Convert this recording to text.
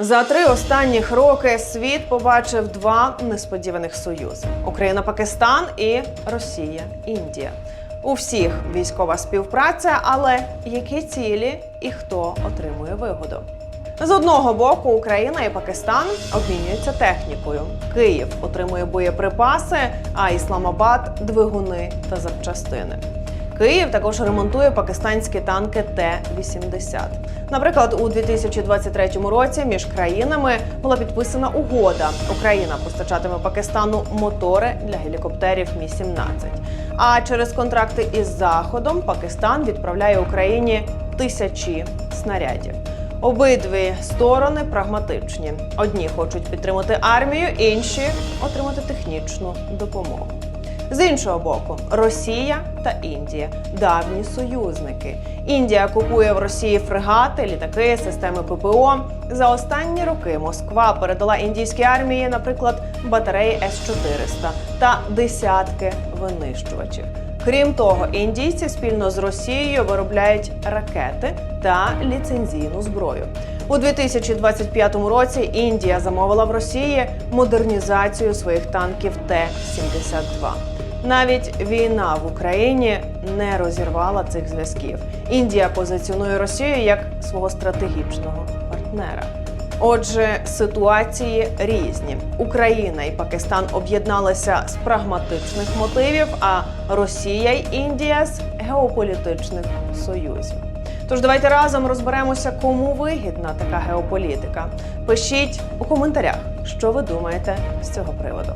За три останніх роки світ побачив два несподіваних союзи: Україна-Пакистан і Росія-Індія. У всіх військова співпраця, але які цілі і хто отримує вигоду? З одного боку, Україна і Пакистан обмінюються технікою. Київ отримує боєприпаси, а Ісламабад двигуни та запчастини. Київ також ремонтує пакистанські танки Т-80. Наприклад, у 2023 році між країнами була підписана угода. Україна постачатиме Пакистану мотори для гелікоптерів Мі-17. А через контракти із Заходом Пакистан відправляє Україні тисячі снарядів. Обидві сторони прагматичні. Одні хочуть підтримати армію, інші отримати технічну допомогу. З іншого боку, Росія та Індія давні союзники. Індія купує в Росії фрегати, літаки, системи ППО. За останні роки Москва передала індійській армії, наприклад, батареї С-400 та десятки винищувачів. Крім того, індійці спільно з Росією виробляють ракети та ліцензійну зброю. У 2025 році Індія замовила в Росії модернізацію своїх танків Т-72. Навіть війна в Україні не розірвала цих зв'язків. Індія позиціонує Росію як свого стратегічного партнера. Отже, ситуації різні. Україна і Пакистан об'єдналися з прагматичних мотивів, а Росія й Індія з геополітичних союзів. Тож давайте разом розберемося, кому вигідна така геополітика. Пишіть у коментарях, що ви думаєте з цього приводу.